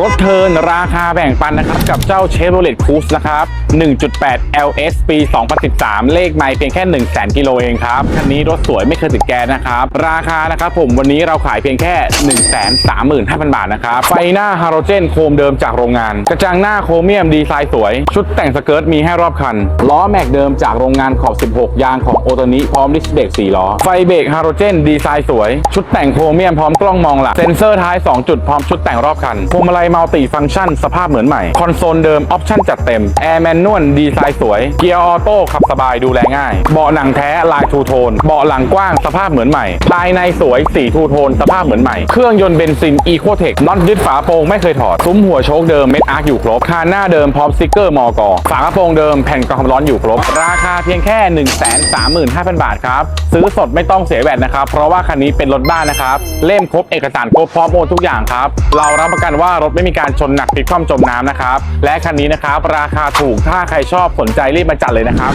รถเทินราคาแบ่งปันนะครับ กับเจ้า Chevrolet Cruze นะครับ 1.8 LS ปี 2013 เลขไม่เพียงแค่ 1 0 0 0 0แกิโลเองครับ คันนี้รถสวยไม่เคยติดแกนนะครับ ราคานะครับผมวันนี้เราขายเพียงแค่ 135,000 บาทนะครับ ไฟหน้าฮาโลเจนโคมเดิมจากโรงงาน กระจังหน้าโครเมียมดีไซน์สวย ชุดแต่งสเกิร์ตมีให้รอบคัน ล้อแม็กเดิมจากโรงงานขอบ 16 ยางของโอโตนิพร้อมดิสเบรก4ล้อ ไฟเบรกฮาโลเจนดีไซน์สวย ชุดแต่งโครเมียมพร้อมกล้องมองหลัง เซ็นเซอร์ท้าย 2 จุดพร้อมชุดแต่งรอบคันพวงมาลัยมัลติฟังก์ชันสภาพเหมือนใหม่ คอนโซลเดิม ออปชั่นจัดเต็ม แอร์แมนนวลดีไซน์สวย เกียร์ออโต้ขับสบายดูแลง่าย เบาะหนังแท้ลายทูโทน เบาะหลังกว้างสภาพเหมือนใหม่ ภายในสวยสีทูโทนสภาพเหมือนใหม่ เครื่องยนต์เบนซินอีโคเทคน็อตยึดฝาโปรงไม่เคยถอด ซุ้มหัวโชคเดิมเม็ดอาร์คอยู่ครบ คานหน้าเดิมพร้อมสติกเกอร์มอกฝากระโปรงเดิมแผ่นกรองความร้อนอยู่ครบ ราคาเพียงแค่ 1 3 5 0 0 0 บาทครับ ซื้อสดไม่ต้องเสียแวดนะครับ เพราะว่าคันนี้เป็นรถบ้านนะครับ เล่มครบเอกสารครบพร้อมโอนทุกอย่างครับ เรารับประกันว่ารถไม่มีการชนหนักพลิกคว่ำจมน้ำนะครับ และคันนี้นะครับ ราคาถูกถ้าใครชอบสนใจรีบมาจัดเลยนะครับ